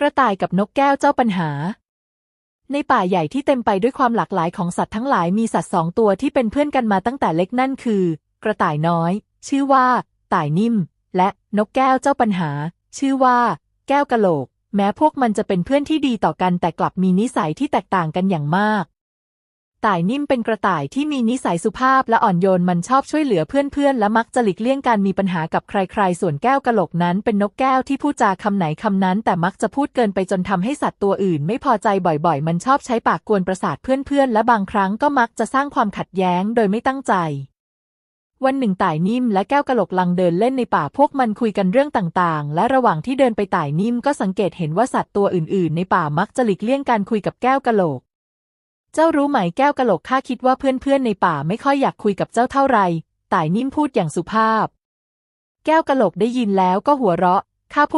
กระต่ายกับนกแก้วเจ้าปัญหา ในป่าใหญ่ที่เต็มไปด้วยความหลากหลายของสัตว์ทั้งหลายมีสัตว์สองตัวที่เป็นเพื่อนกันมาตั้งแต่เล็กนั่นคือ กระต่ายน้อย ชื่อว่า ต่ายนิ่ม และนกแก้วเจ้าปัญหา ชื่อว่า แก้วกะโหลก แม้พวกมันจะเป็นเพื่อนที่ดีต่อกันแต่กลับมีนิสัยที่แตกต่างกันอย่างมาก ต่ายนิ่มเป็นกระต่ายที่มีนิสัยสุภาพและอ่อนโยนมันชอบช่วยเหลือเพื่อนๆ และมักจะหลีกเลี่ยงการมีปัญหากับใครๆ ส่วนแก้วกะโหลกนั้นเป็นนกแก้วที่พูดจาคำไหนคำนั้น แต่มักจะพูดเกินไปจนทำให้สัตว์ตัวอื่น ไม่พอใจบ่อยๆ มันชอบใช้ปากกวนประสาทเพื่อนๆ และบางครั้งก็มักจะสร้างความขัดแย้งโดยไม่ตั้งใจวันหนึ่งต่ายนิ่มและแก้วกะโหลกลังเดินเล่นในป่าพวกมันคุยกันเรื่องต่างๆ และระหว่างที่เดินไปต่ายนิ่มก็สังเกตเห็นว่าสัตว์ตัวอื่นๆ ในป่ามักจะหลีกเลี่ยงการคุยกับแก้วกะโหลก เจ้ารู้ไหมแก้วกะโหลกข้าคิดว่าเพื่อนๆในป่าไม่ค่อยอยากคุยกับเจ้าเท่าไรต่ายนิ่มพูดอย่างสุภาพ แก้วกะโหลกได้ยินแล้วก็หัวเราะข้าพูด